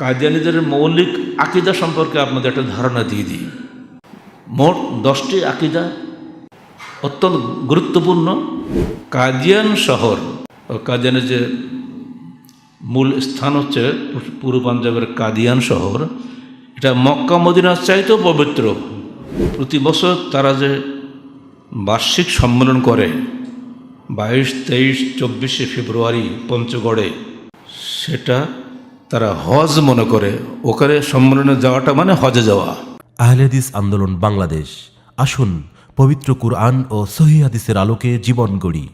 কাদিয়ানিদের মৌলিক আকিদা সম্পর্কে আপনাদের একটা ধারণা দিয়ে দিই। মোট দশটি আকিদা অত্যন্ত গুরুত্বপূর্ণ। কাদিয়ান শহর কাদিয়ানের যে মূল স্থান হচ্ছে পূর্ব পাঞ্জাবের কাদিয়ান শহর, এটা মক্কা মদিনার চাইতেও পবিত্র। প্রতি বছর তারা যে বার্ষিক সম্মেলন করে, বাইশ, তেইশ, চব্বিশে ফেব্রুয়ারি পঞ্চগড়ে, সেটা তারা হজ মনে করে ওখানে সম্মেলনে যাওয়াটা মানে হজে যাওয়া। আহলেদিস আন্দোলন বাংলাদেশ। আসুন পবিত্র কুরআন ও সহি হাদিসের আলোকে জীবন গড়ি।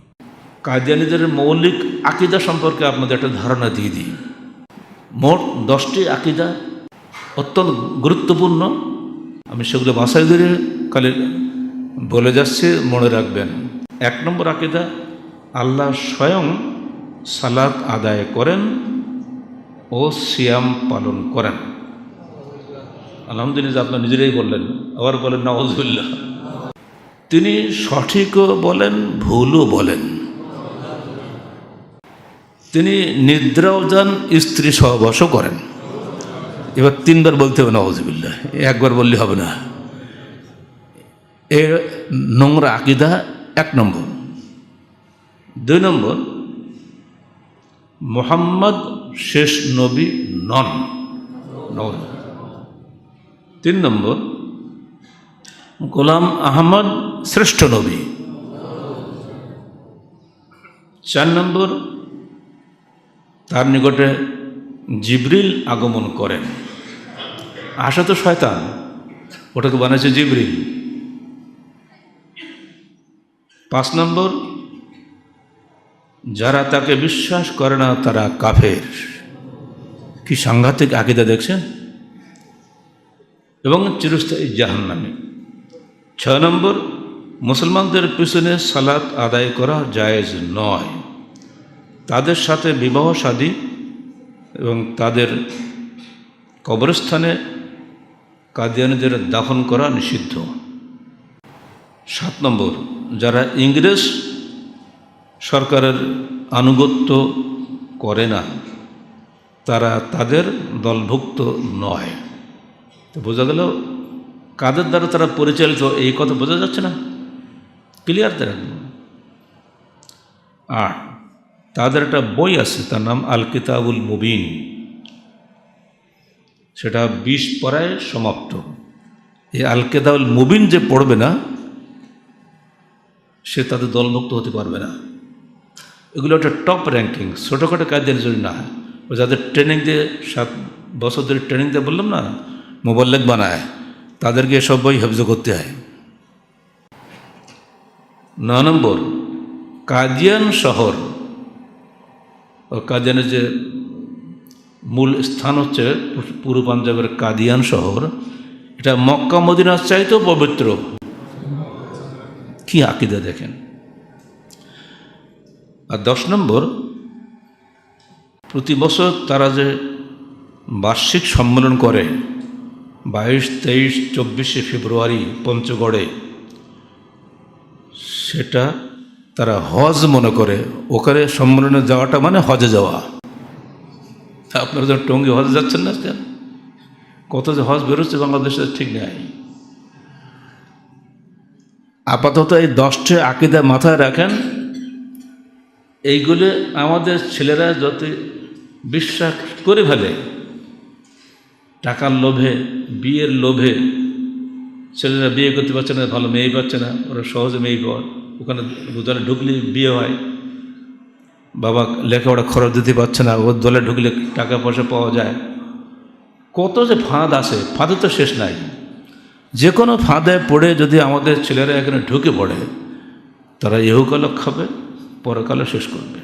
কাদিয়ানিদের মৌলিক আকিদা সম্পর্কে আপনাদের একটা ধারণা দিয়ে দিই। মোট দশটি আকিদা অত্যন্ত গুরুত্বপূর্ণ। আমি সেগুলো বাসায় ধরে কালে বলে যাচ্ছি মনে রাখবেন। এক নম্বর আকিদা আল্লাহ স্বয়ং সালাত আদায় করেন। ও সিয়াম পালন করেন। আলহামদুলিল্লাহ আপনার নিজেরাই বললেন। আবার বলেন নওয়াজুল্লাহ তিনি সঠিকও বলেন, ভুলও বলেন। তিনি নিদ্রাও যান, স্ত্রী সহবাসও করেন। এবার তিনবার বলতে হবে নওয়াজবিল্লা একবার বললে হবে না। এর নোংরা আকিদা এক নম্বর। দুই নম্বর মোহাম্মদ শেষ নবী নন। তিন নম্বর, গোলাম আহমদ শ্রেষ্ঠ নবী। চার নম্বর, তার নিকটে জিবরিল আগমন করেন। আশা তো শয়তান, ওটাকে বানাইছে জিবরিল। পাঁচ নম্বর যারা তাকে বিশ্বাস করে না, তারা কাফের। কি সাংঘাতিক আকিদা দেখছেন? এবং চিরস্থায়ী জাহান্নামে। ছয় নম্বর, মুসলমানদের পিছনে সালাত আদায় করা জায়েজ নয়। তাদের সাথে বিবাহ শাদী এবং তাদের কবরস্থানে কাদিয়ানিদের দাফন করা নিষিদ্ধ। সাত নম্বর, যারা ইংরেজ সরকারের আনুগত্য করে না, তারা তাদের দলভুক্ত নয়। তো বোঝা গেল, কাদের দ্বারা তারা পরিচালিত, এই কথা বোঝা যাচ্ছে না। ক্লিয়ার তারা? আর তাদের একটা বই আছে, তার নাম আল কিতাবুল মুবিন। সেটা বিশ পড়ায় সমাপ্ত। এই আল কিতাবুল মুবিন যে পড়বে না, সে তাদের দলমুক্ত হতে পারবে না। এগুলো একটা টপ র্যাঙ্কিং ছোটোখাটো কাজের জন্য না। যাদের ট্রেনিং দিয়ে, সাত বছর ধরে ট্রেনিং দিয়ে বললাম না মোবাইল মোবাল্লেক বানায়, তাদেরকে এসব বই হেফজ করতে হয়। ন নম্বর কাদিয়ান শহর। ও কাদিয়ানের যে মূল স্থান হচ্ছে পূর্ব পাঞ্জাবের কাদিয়ান শহর। এটা মক্কা মদিনার চাইতেও পবিত্র। কি আকিদা দেখেন। আর দশ নম্বর, প্রতি বছর তারা যে বার্ষিক সম্মেলন করে, বাইশ, তেইশ, চব্বিশে ফেব্রুয়ারি পঞ্চগড়ে, সেটা তারা হজ মনে করে। ওখানে সম্মেলনে যাওয়াটা মানে হজে যাওয়া। আপনারা যখন টঙ্গি হজ যাচ্ছেন না কেন? কত যে হজ বেরোচ্ছে বাংলাদেশে ঠিক নেই। আপাতত এই দশটি আকিদা মাথায় রাখেন এইগুলো আমাদের ছেলেরা যত বিশ্বাস করে ফেলে, টাকার লোভে, বিয়ের লোভে, ছেলেরা বিয়ে করতে পারছে না, ভালো মেয়ে পাচ্ছে না, ওরা সহজে মেয়ে পাওয়ার ওখানে দলে ঢুকলে বিয়ে হয়, বাবা লেখাপড়া খরচ দিতে পারছে না ওর দলে ঢুকলে টাকা পয়সা পাওয়া যায়। কত যে ফাঁদ আছে, ফাঁদে তো শেষ নাই। যে কোনো ফাঁদে পড়ে যদি আমাদের ছেলেরা এখানে ঢুকে পড়ে, তারা ইহুকালও খাবে পরকালে শেষ করবে